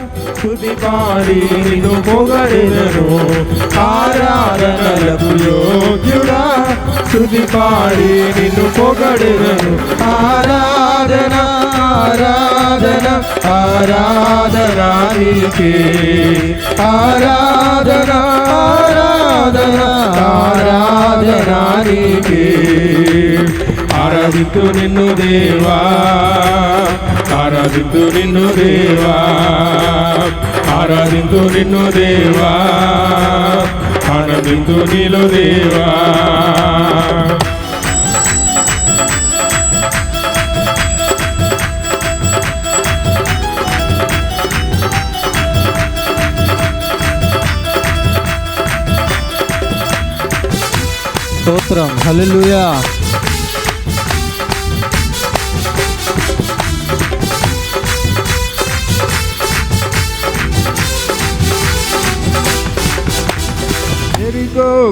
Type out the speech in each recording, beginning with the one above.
స్తుతి పాడి నిన్ను పొగడెదను. ఆరాధనలకు యోగ్యుడా స్తుతి పాడి నిన్ను పొగడెదను. ఆరాధన ఆరాధన ఆరాధన నీకే. ఆరాధన ఆరాధన ఆరాధన నీకే. ఆరాధితు నిన్ను దేవ ఆరాధింతు నిన్ను దేవా ఆరాధింతు నిన్ను దేవా ఆనందింతు నీలో దేవా. స్తోత్రం. హల్లెలూయా.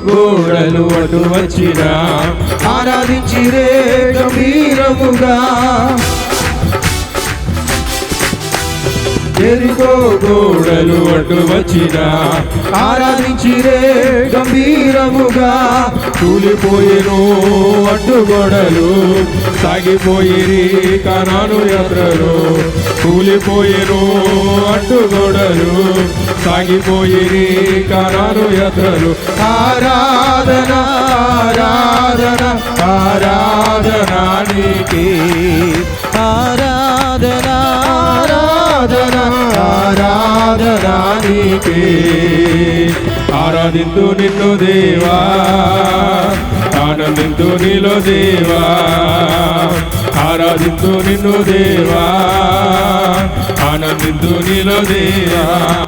గోడలు అటు వచ్చిన ఆరాధించిరే గంభీరముగా ఎరికో గోడలు అటు వచ్చిన ఆరాధించిరే గంభీరముగా కూలిపోయేను అడ్డుగోడలు సాగిపోయిరి కనాను యాత్రలు కూలిపోయేను అడ్డుగోడలు. సాగిపోయిరి కనాను యాత్రలు ఆరాధన ఆరాధన ఆరాధన నీకే. ఆరాధన ఆరాధన ఆరాధన నీకే. ఆరాధింతు నిన్ను దేవా. ఆనందింతు నీలో దేవా. ఆరాధింతు నిన్ను దేవా. ఆనందింతు నీలో దేవా.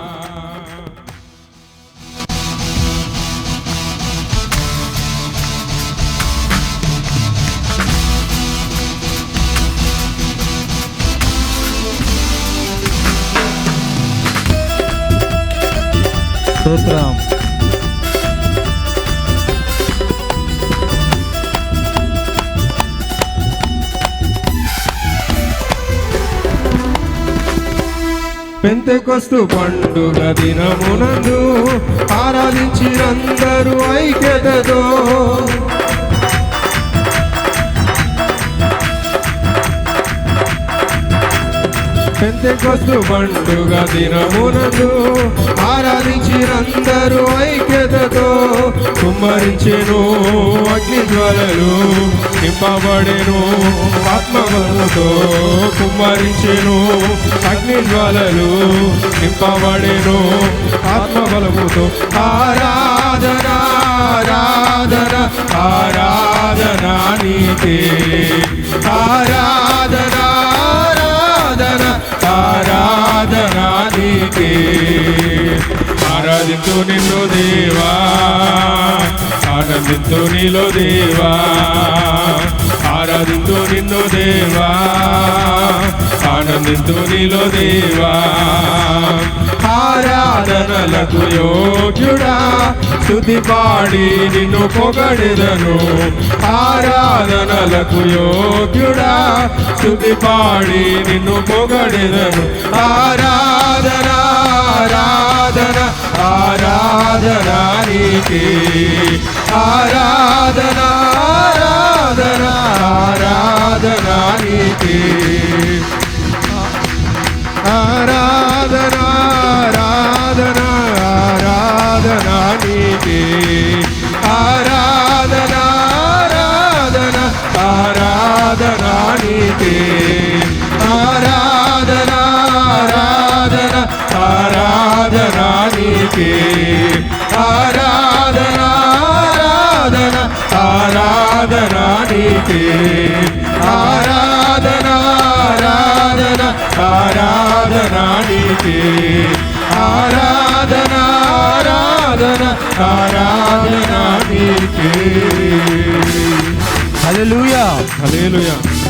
స్తోత్రం. పెంతెకొస్తు పండుగ దినమునందు ఆరాధించినందరూ ఐక్యతతో పెంతెకొస్తు పండుగ దినమునందు ఆరాధించినందరూ ఐక్యతతో కుమ్మరించెను అగ్ని జ్వాలలు నింపబడెను ఆత్మబలముతో కుమ్మరించెను అగ్ని జ్వాలలు నింపబడెను ఆత్మబలముతో ఆరాధన ఆరాధన ఆరాధన నీకే. ఆరాధన ఆరాధించు నిన్ను దేవా. ఆనందించు నీలో దేవా. ఆరాధించు నిన్ను దేవా. ఆనందించు నీలో దేవా. ఆరాధనలకు యోగ్యుడా. స్తుతి పాడి నిన్ను పొగడెదను. ఆరాధనలకు యోగ్యుడా. స్తుతి పాడి నిన్ను పొగడెదను. ఆరాధన ఆరాధన ఆరాధన నీకే. ఆరాధన ఆరాధన ఆరాధన నీకే. ఆరాధన నీకే ఆరాధన ఆరాధన ఆరాధన నీకే. ఆరాధన ఆరాధన ఆరాధన నీకే. ఆరాధన ఆరాధన ఆరాధన నీకే. హల్లెలూయా. హల్లెలూయా.